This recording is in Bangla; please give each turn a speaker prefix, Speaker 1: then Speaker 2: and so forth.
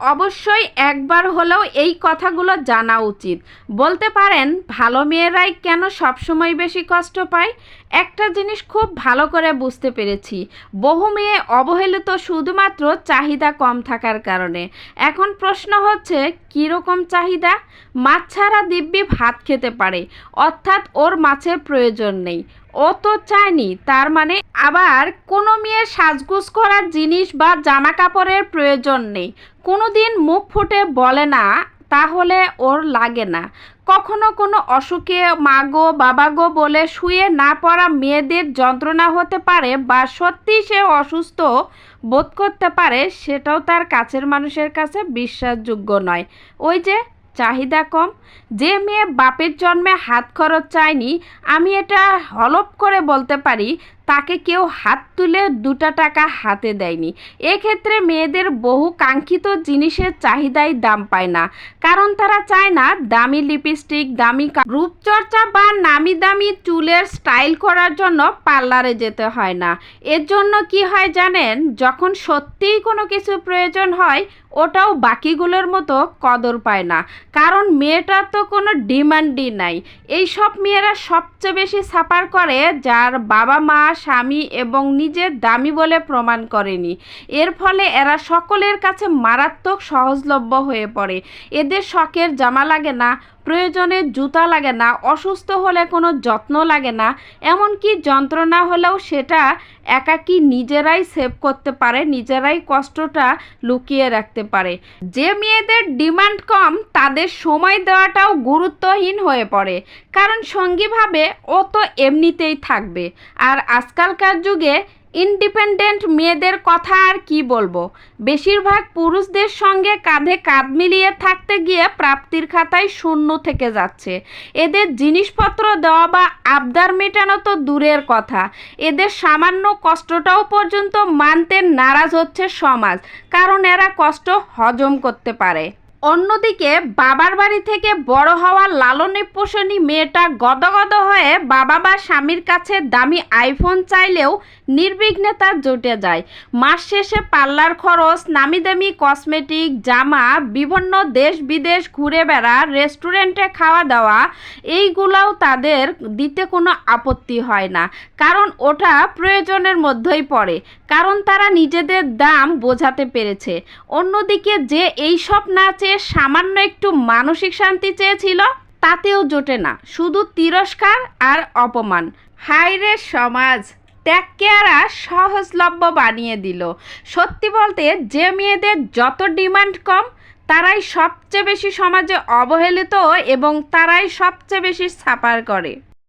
Speaker 1: অবশ্যই একবার হলেও এই কথাগুলো জানা উচিত। বলতে পারেন, ভালো মেয়েরাই কেন সবসময় বেশি কষ্ট পায়? একটা জিনিস খুব ভালো করে বুঝতে পেরেছি। বহু মেয়ে অবহেলিত শুধুমাত্র চাহিদা কম থাকার কারণে। এখন প্রশ্ন হচ্ছে, কীরকম চাহিদা? মাছ ছাড়া দিব্যি ভাত খেতে পারে, অর্থাৎ ওর মাছের প্রয়োজন নেই। ও তো চায়নি, তার মানে আবার কোনো মেয়ের সাজগুজ করার জিনিস বা জামা কাপড়ের প্রয়োজন নেই। কোনো দিন মুখ ফুটে বলে না, তাহলে ওর লাগে না। কখনো কোনো অসুখে মা গো বাবা গো বলে শুয়ে না পড়া মেয়েদের যন্ত্রণা হতে পারে বা সত্যি সে অসুস্থ বোধ করতে পারে, সেটাও তার কাছের মানুষের কাছে বিশ্বাসযোগ্য নয়। ওই যে চাহিদা কম। যে মেয়ে বাপের জন্মে হাত খরচ চায়নি, আমি এটা হলপ করে বলতে পারি তাকে কেউ হাত তুলে দুটা টাকা হাতে দেয়নি। এক্ষেত্রে মেয়েদের বহু কাঙ্ক্ষিত জিনিসের চাহিদাই দাম পায় না। কারণ তারা চায় না দামি লিপস্টিক, দামি রূপচর্চা বা নামি দামি চুলের স্টাইল করার জন্য পার্লারে যেতে হয় না। এর জন্য কি হয় জানেন? যখন সত্যিই কোনো কিছু প্রয়োজন হয়, ওটাও বাকিগুলোর মতো কদর পায় না। কারণ মেয়েটার তো কোনো ডিমান্ডই নাই। এই সব মেয়েরা সবচেয়ে বেশি সাফার করে যার বাবা মা স্বামী এবং নিজের দামি বলে প্রমাণ করেনি। এর ফলে এরা সকলের কাছে মারাত্মক সহজলভ্য হয়ে পড়ে। এদের শখের জামা লাগে না প্রয়োজনে জুতা লাগে না, অসুস্থ হলে কোনো যত্ন লাগে না, এমনকি যন্ত্রণা হলেও সেটা একাকি নিজেরাই সেভ করতে পারে, নিজেরাই কষ্টটা লুকিয়ে রাখতে পারে। যে মেয়েদের ডিমান্ড কম, তাদের সময় দেওয়াটাও গুরুত্বহীন হয়ে পড়ে, কারণ সঙ্গীভাবে ও তো এমনিতেই থাকবে। আর আজকালকার যুগে ইন্ডিপেন্ডেন্ট মেয়েদের কথা আর কি বলব? বেশিরভাগ পুরুষদের সঙ্গে কাঁধে কাঁধ মিলিয়ে থাকতে গিয়ে প্রাপ্তির খাতায় শূন্য থেকে যাচ্ছে। এদের জিনিসপত্র দেওয়া বা আবদার মেটানো তো দূরের কথা। এদের সামান্য কষ্টটাও পর্যন্ত মানতে নারাজ হচ্ছে সমাজ, কারণ এরা কষ্ট হজম করতে পারে। অন্যদিকে বাবার বাড়ি থেকে বড় হওয়া লালনী পোষণী মেয়েটা গদগদ হয়ে বাবা বা স্বামীর কাছে দামি আইফোন চাইলেও নির্বিঘ্নে তার জুটে যায়। মাস শেষে পার্লার খরচ নামি দামি কসমেটিক, জামা, বিভিন্ন দেশ বিদেশ ঘুরে বেড়া, রেস্টুরেন্টে খাওয়া দাওয়া, এইগুলাও তাদের দিতে কোনো আপত্তি হয় না। কারণ ওটা প্রয়োজনের মধ্যেই পড়ে। কারণ তারা নিজেদের দাম বোঝাতে পেরেছে। অন্যদিকে যে এই সব না চেয়ে সামান্য একটু মানসিক শান্তি চেয়েছিল, তাতেও জোটে না। শুধু তিরস্কার আর অপমান। হায়রে সমাজ! ত্যাগকে এরা সহজলভ্য বানিয়ে দিল। সত্যি বলতে, যে মেয়েদের যত ডিমান্ড কম, তারাই সবচেয়ে বেশি সমাজে অবহেলিত এবং তারাই সবচেয়ে বেশি সাফার করে।